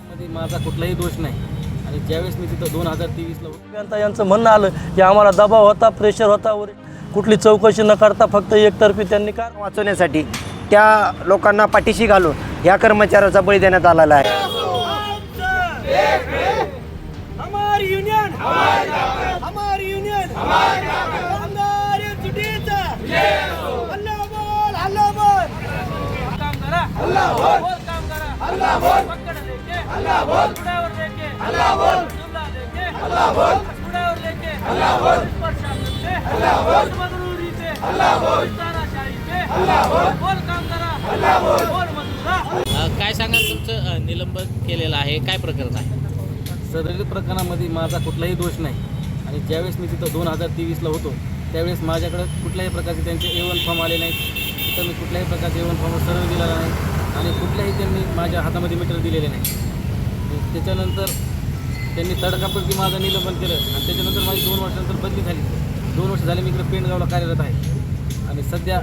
मध्ये माझा कुठलाही दोष नाही. आणि ज्यावेळेस मी तिथं दोन हजार तेवीसला अभियंता यांचं म्हणणं आलं की आम्हाला दबाव होता प्रेशर होता वर कुठली चौकशी न करता फक्त एकतर्फी त्यांनी कार वाचवण्यासाठी त्या लोकांना पाठीशी घालून या कर्मचाऱ्याचा बळी देण्यात आलेला आहे. हमारी यूनियन हमारी यूनियन कामगार सुटीचा हल्ला बोल हल्ला बोल काम करा हल्ला बोल काम करा हल्ला बोल पकड लेके हल्ला बोल उडावर लेके हल्ला बोल जुमला लेके हल्ला बोल उडावर लेके हल्ला बोल हल्ला बोल हल्ला बोल हल्ला बोल बोल काम करा हल्ला बोल बोल मजदूरा अ, काय सांगाल तुमचं निलंबन केलेलं आहे? काय प्रकरण आहे? सदरील प्रकरणामध्ये माझा कुठलाही दोष नाही. आणि ज्यावेळेस मी तिथं दोन हजार तेवीसला होतो त्यावेळेस माझ्याकडं कुठल्याही प्रकारचे त्यांचे ए वन फॉर्म आले नाहीत. तिथं मी कुठल्याही प्रकारचे ए वन फॉर्म सर्व दिलेला नाही. आणि कुठल्याही त्यांनी माझ्या हातामध्ये मीटर दिलेले नाही. त्याच्यानंतर त्यांनी तडकापडकी माझं निलंबन केलं. आणि त्याच्यानंतर माझी दोन वर्षानंतर बदली झाली. दोन वर्ष झाले मी इकडे पेंडगावला कार्यरत आहे. आणि सध्या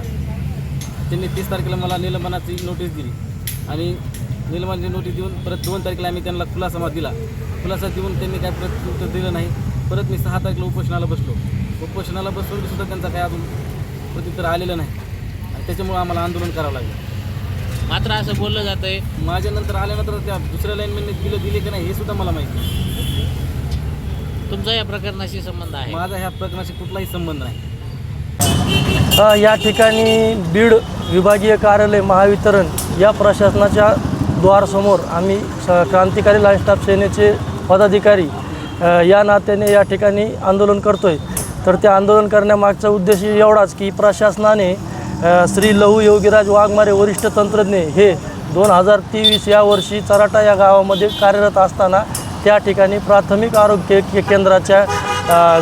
त्यांनी तीस तारखेला मला निलंबनाची नोटीस दिली. आणि निलंबनाची नोटीस देऊन परत दोन तारखेला आम्ही त्यांना खुलासा दिला. खुलासा देऊन त्यांनी काय प्रत्युत्तर दिलं नाही. परत मी सहा तारखेला उपोषणाला बसलो. उपोषणाला बसून सुद्धा त्यांचा काय अजून प्रत्युत्तर आलेलं नाही. आणि त्याच्यामुळं आम्हाला आंदोलन करावं लागलं. मात्र असं बोललं जातंय. माझ्यानंतर आल्यानंतर त्या दुसऱ्या लाईनमॅनने बिलं दिले की नाही हे सुद्धा मला माहिती नाही. तुमचा या प्रकरणाशी संबंध आहे. माझा ह्या प्रकरणाशी कुठलाही संबंध नाही. अ, या ठिकाणी बीड विभागीय कार्यालय महावितरण या प्रशासनाच्या द्वारसमोर आम्ही स क्रांतिकारी लाईन स्टाफ सेनेचे पदाधिकारी अ, या नात्याने या ठिकाणी आंदोलन करतोय. तर ते आंदोलन करण्यामागचा उद्देश एवढाच की प्रशासनाने श्री लहू योगीराज वाघमारे वरिष्ठ तंत्रज्ञ हे दोन हजार तेवीस या वर्षी चराटा या गावामध्ये कार्यरत असताना त्या ठिकाणी प्राथमिक आरोग्य के केंद्राच्या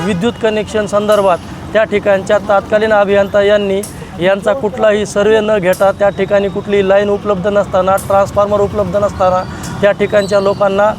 विद्युत कनेक्शन संदर्भात त्या ठिकाणच्या तात्कालीन अभियंता यांनी यांचा कुठलाही सर्वे न घेता त्या ठिकाणी कुठलीही लाईन उपलब्ध नसताना ट्रान्सफॉर्मर उपलब्ध नसताना त्या ठिकाणच्या लोकांना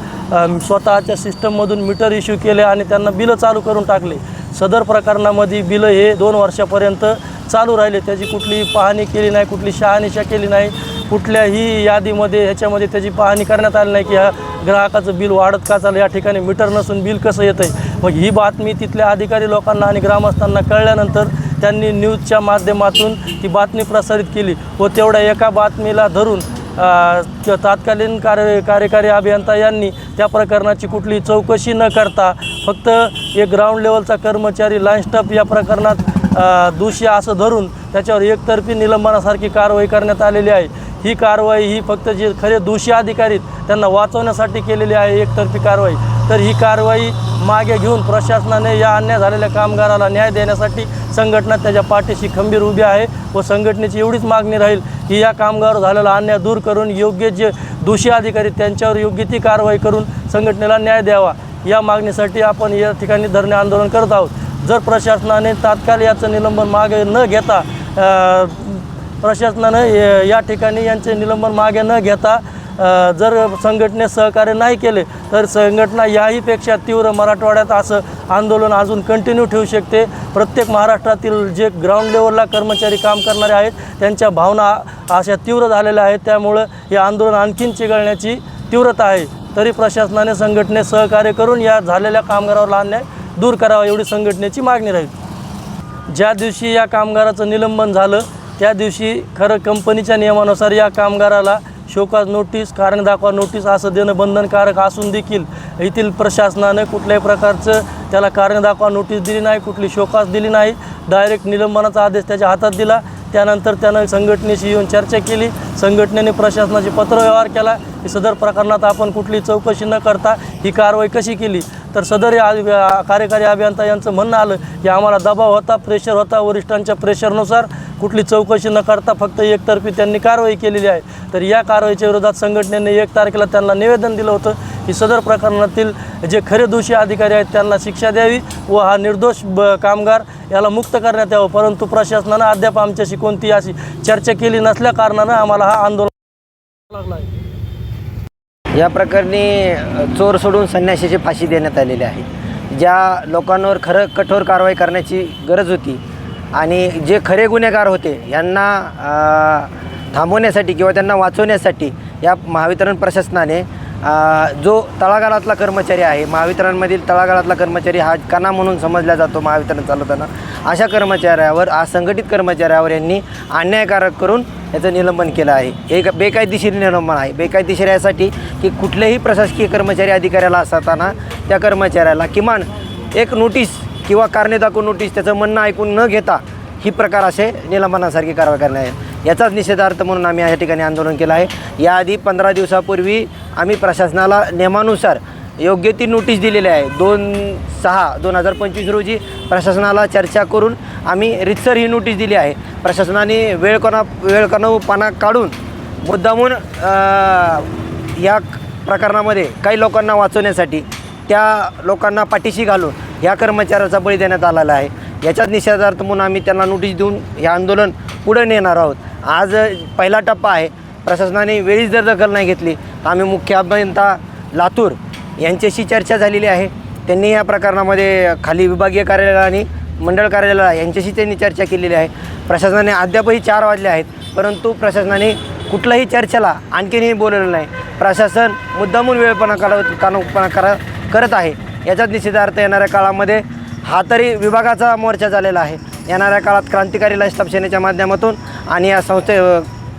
स्वतःच्या सिस्टममधून मीटर इश्यू केले आणि त्यांना बिलं चालू करून टाकले. सदर प्रकरणामध्ये बिलं हे दोन वर्षापर्यंत चालू राहिले. त्याची कुठलीही पाहणी केली नाही कुठली शहानिशा केली नाही. कुठल्याही यादीमध्ये ह्याच्यामध्ये त्याची पाहणी करण्यात आली नाही की ह्या ग्राहकाचं बिल वाढत का चाललं या ठिकाणी मीटर नसून बिल कसं येतं आहे मग ही बातमी तिथल्या अधिकारी लोकांना आणि ग्रामस्थांना कळल्यानंतर त्यांनी न्यूजच्या माध्यमातून ती बातमी प्रसारित केली व तेवढ्या एका बातमीला धरून अ, तात्कालीन कार्य कार्यकारी अभियंता यांनी त्या प्रकरणाची कुठली चौकशी न करता फक्त एक ग्राउंड लेवलचा कर्मचारी लाईन स्टाफ या प्रकरणात दोषी असं धरून त्याच्यावर एकतर्फी निलंबनासारखी कारवाई करण्यात आलेली आहे. ही कारवाई ही फक्त जे खरे दोषी अधिकारी त्यांना वाचवण्यासाठी केलेली आहे एकतर्फी कारवाई. तर ही कारवाई मागे घेऊन प्रशासनाने या अन्याय झालेल्या कामगाराला न्याय देण्यासाठी संघटना त्याच्या पाठीशी खंबीर उभी आहे व संघटनेची एवढीच मागणी राहील की या कामगारावर झालेला अन्याय दूर करून योग्य जे दोषी अधिकारी आहेत, त्यांच्यावर योग्य ती कारवाई करून संघटनेला न्याय द्यावा. या मागणीसाठी आपण या ठिकाणी धरणे आंदोलन करत आहोत. जर प्रशासनाने तात्काळ याचं निलंबन मागे न घेता प्रशासनानं या ठिकाणी यांचे निलंबन मागे न घेता जर संघटने सहकार्य नाही केले तर संघटना याहीपेक्षा तीव्र मराठवाड्यात असं आंदोलन अजून कंटिन्यू ठेवू शकते. प्रत्येक महाराष्ट्रातील जे ग्राउंड लेवलला कर्मचारी काम करणारे आहेत त्यांच्या भावना अशा तीव्र झालेल्या आहेत. त्यामुळं हे आंदोलन आणखीन चिघळण्याची तीव्रता आहे. तरी प्रशासनाने संघटने सहकार्य करून या झालेल्या कामगारावर अन्याय दूर करावा एवढी संघटनेची मागणी राहील. ज्या दिवशी या कामगाराचं निलंबन झालं त्या दिवशी खरं कंपनीच्या नियमानुसार या कामगाराला शोकाज नोटीस कारण दाखवा नोटीस असं देणं बंधनकारक असून देखील येथील प्रशासनानं कुठल्याही प्रकारचं त्याला कारण दाखवा नोटीस दिली नाही कुठली शोकास दिली नाही. डायरेक्ट निलंबनाचा आदेश त्याच्या हातात दिला. त्यानंतर त्यानं संघटनेशी येऊन चर्चा केली. संघटनेने प्रशासनाशी पत्रव्यवहार केला. की सदर प्रकरणात आपण कुठली चौकशी न करता ही कारवाई कशी केली? तर सदर या कार्यकारी अभियंता यांचं म्हणणं आलं की आम्हाला दबाव होता प्रेशर होता वरिष्ठांच्या प्रेशरनुसार कुठली चौकशी न करता फक्त एकतर्फी त्यांनी कारवाई केलेली आहे. तर या कारवाईच्या विरोधात संघटनेने एक तारखेला त्यांना निवेदन दिलं होतं की सदर प्रकरणातील जे खरे दोषी अधिकारी आहेत त्यांना शिक्षा द्यावी व हा निर्दोष ब कामगार याला मुक्त करण्यात यावं. परंतु प्रशासनानं अद्याप आमच्याशी कोणती अशी चर्चा केली नसल्या कारणानं आम्हाला हा आंदोलन लागला आहे. या प्रकरणी चोर सोडून संन्याशाची फाशी देण्यात आलेली आहे. ज्या लोकांवर खरं कठोर कारवाई करण्याची गरज होती आणि जे खरे गुन्हेगार होते यांना थांबवण्यासाठी किंवा त्यांना वाचवण्यासाठी या महावितरण प्रशासनाने जो तळागाळातला कर्मचारी आहे महावितरणमधील तळागाळातला कर्मचारी हा कणा म्हणून समजला जातो महावितरण चालवताना. अशा कर्मचाऱ्यावर असंघटित कर्मचाऱ्यावर यांनी अन्यायकारक करून याचं निलंबन केलं आहे. हे एक बेकायदेशीर निलंबन आहे. बेकायदेशीर यासाठी की कुठल्याही प्रशासकीय कर्मचारी अधिकाऱ्याला असताना त्या कर्मचाऱ्याला किमान एक नोटीस किंवा कारणे दाखवून नोटीस त्याचं म्हणणं ऐकून न घेता ही प्रकार असे निलंबनासारखी कारवाई करण्यात आहे याचाच निषेधार्थ म्हणून आम्ही या ठिकाणी आंदोलन केलं आहे. याआधी पंधरा दिवसापूर्वी आम्ही प्रशासनाला नियमानुसार योग्य ती नोटीस दिलेली आहे. दोन सहा दोन हजार पंचवीस रोजी प्रशासनाला चर्चा करून आम्ही रितसर ही नोटीस दिली आहे. प्रशासनाने वेळकणा कोणा काढून मुद्दामून या प्रकरणामध्ये काही लोकांना वाचवण्यासाठी त्या लोकांना पाठीशी घालून ह्या कर्मचाऱ्याचा बळी देण्यात आलेला आहे. याच्याच निषेधार्थ म्हणून आम्ही त्यांना नोटीस देऊन हे आंदोलन पुढे नेणार आहोत. आज पहिला टप्पा आहे. प्रशासनाने वेळीच जर दखल नाही घेतली तर आम्ही मुख्य अभियंता लातूर यांच्याशी चर्चा झालेली आहे. त्यांनी या प्रकरणामध्ये खाली विभागीय कार्यालय आणि मंडळ कार्यालय यांच्याशी त्यांनी चर्चा केलेली आहे. प्रशासनाने अद्यापही चार वाजले आहेत परंतु प्रशासनाने कुठल्याही चर्चेला आणखीनही बोलवलं नाही. प्रशासन मुद्दामून वेळपणा करत कानूपणा करा करत आहे. याचाच निश्चितार्थ येणाऱ्या काळामध्ये हा तरी विभागाचा मोर्चा झालेला आहे. येणाऱ्या काळात क्रांतिकारी लाईन स्टाफ सेनेच्या माध्यमातून आणि या संस्थे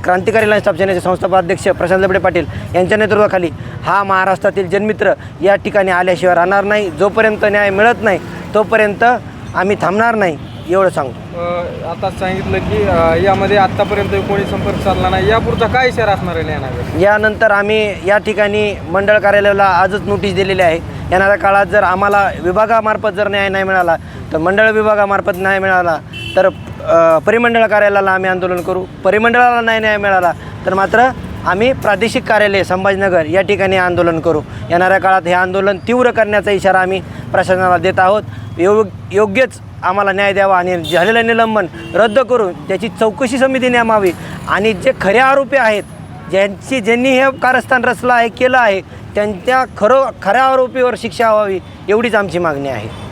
क्रांतिकारी लाईन स्टाफ सेनेचे संस्थापक अध्यक्ष प्रशांत लबडे पाटील यांच्या नेतृत्वाखाली हा महाराष्ट्रातील जनमित्र या ठिकाणी आल्याशिवाय राहणार नाही. जोपर्यंत न्याय मिळत नाही तोपर्यंत आम्ही थांबणार नाही एवढं सांगतो आता सांगितलं की यामध्ये आत्तापर्यंत कोणी संपर्क साधला नाही. यापुढचा काय इशारा असणार आहे यानंतर आम्ही या ठिकाणी मंडळ कार्यालयाला आजच नोटीस दिलेली आहे. येणाऱ्या काळात जर आम्हाला विभागामार्फत जर न्याय नाही मिळाला तर मंडळ विभागामार्फत न्याय मिळाला तर परिमंडळ कार्यालयाला आम्ही आंदोलन करू. परिमंडळाला नाही न्याय मिळाला तर मात्र आम्ही प्रादेशिक कार्यालय संभाजीनगर या ठिकाणी आंदोलन करू. येणाऱ्या काळात हे आंदोलन तीव्र करण्याचा इशारा आम्ही प्रशासनाला देत आहोत. योग योग्यच आम्हाला न्याय द्यावा आणि झालेलं निलंबन रद्द करून त्याची चौकशी समिती नेमावी आणि जे खरे आरोपी आहेत ज्यांची ज्यांनी हे कारस्थान रचलं आहे केलं आहे त्यांच्या खरो खऱ्या आरोपीवर शिक्षा व्हावी एवढीच आमची मागणी आहे.